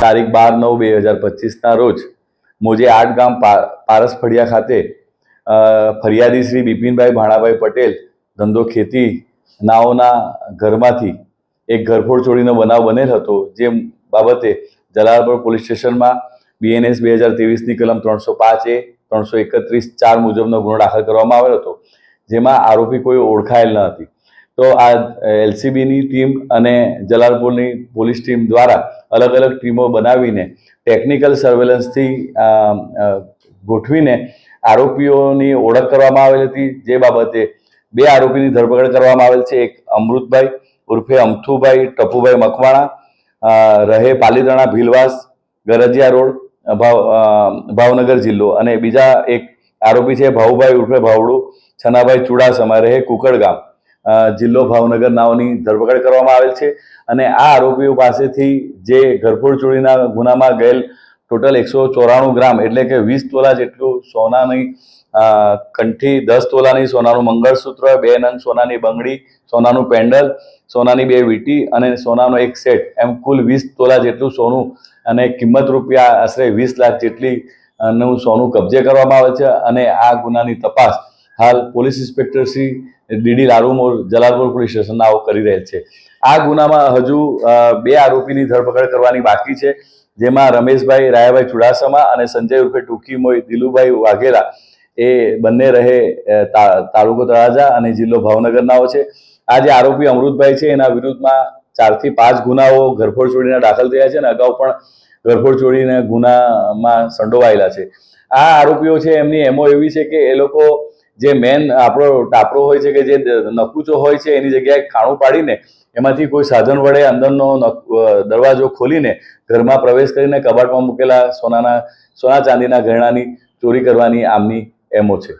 તારીખ બાર નવ બે હજાર પચીસના રોજ મોજે આઠ ગામ પારસ ફળિયા ખાતે ફરિયાદી શ્રી બિપિનભાઈ ભાણાભાઈ પટેલ, ધંધો ખેતી નાઓના ઘરમાંથી એક ઘરફોડ ચોરીનો બનાવ બનેલ હતો, જે બાબતે જલાલપુર પોલીસ સ્ટેશનમાં બીએનએસ બે હજાર ત્રેવીસની કલમ ત્રણસો પાંચ એ, ત્રણસો એકત્રીસ ચાર મુજબનો ગુનો દાખલ કરવામાં આવ્યો હતો, જેમાં આરોપી કોઈ ઓળખાયેલ ન હતી. તો આ એલસીબીની ટીમ અને જલાલપુરની પોલીસ ટીમ દ્વારા અલગ અલગ ટીમો બનાવીને ટેકનિકલ સર્વેલન્સથી ગોઠવીને આરોપીઓની ઓળખ કરવામાં આવેલી હતી. જે બાબતે બે આરોપીની ધરપકડ કરવામાં આવેલ છે. એક અમૃતભાઈ ઉર્ફે અમથુભાઈ ટપુભાઈ મકવાણા રહે પાલીતાણા ભીલવાસ, ગરજિયા રોડ, ભાવ ભાવનગર જિલ્લો. અને બીજા એક આરોપી છે ભાઉભાઈ ઉર્ફે ભાવડુ, છનાભાઈ ચુડાસમા, રહે કુકડ ગામ. જિલ્લો ભાવનગર નાઓની ધરપકડ કરવામાં આવેલ છે અને આ આરોપીઓ પાસેથી જે ઘરફોડ ચોરીના ગુનામાં ગયેલ ટોટલ એકસો ચોરાણું ગ્રામ એટલે કે વીસ તોલા જેટલું સોનાની કંઠી, દસ તોલાની સોનાનું મંગળસૂત્ર, બે નંગ સોનાની બંગડી, સોનાનું પેન્ડલ, સોનાની બે વીંટી અને સોનાનો એક સેટ, એમ કુલ વીસ તોલા જેટલું સોનું અને કિંમત રૂપિયા આશરે વીસ લાખ જેટલી નું સોનું કબજે કરવામાં આવે છે અને આ ગુનાની તપાસ હાલ police inspector Shri DD Larumor Jalalpur police સ્ટેશનના આવો કરી રહ્યા છે. આ ગુનામાં હજુ બે આરોપીની ધરપકડ કરવાની બાકી છે, જેમાં રમેશભાઈ, રાયાભાઈ ચુડાસમા અને સંજય ઉર્ફે ટૂંકી મોઈ દિલુભાઈ વાઘેલા એ બંને રહે તાલુકો તળાજા અને જિલ્લો ભાવનગરનાઓ છે. આ જે આરોપી અમૃતભાઈ છે, એના વિરુદ્ધમાં ચારથી પાંચ ગુનાઓ ઘરફોડ ચોરીના દાખલ થયા છે અને અગાઉ પણ ઘરફોડ ચોરીના ગુનામાં સંડોવાયેલા છે. આ આરોપીઓ છે, એમની એમો એવી છે કે એ લોકો જે મેન આપણો ટાપરો હોય છે કે જે નકુચો હોય છે, એની જગ્યાએ ખાણું પાડીને એમાંથી કોઈ સાધન વડે અંદરનો દરવાજો ખોલીને ઘરમાં પ્રવેશ કરીને કબાટમાં મૂકેલા સોનાના, સોના ચાંદીના ગહેણાની ચોરી કરવાની આમની એમો છે.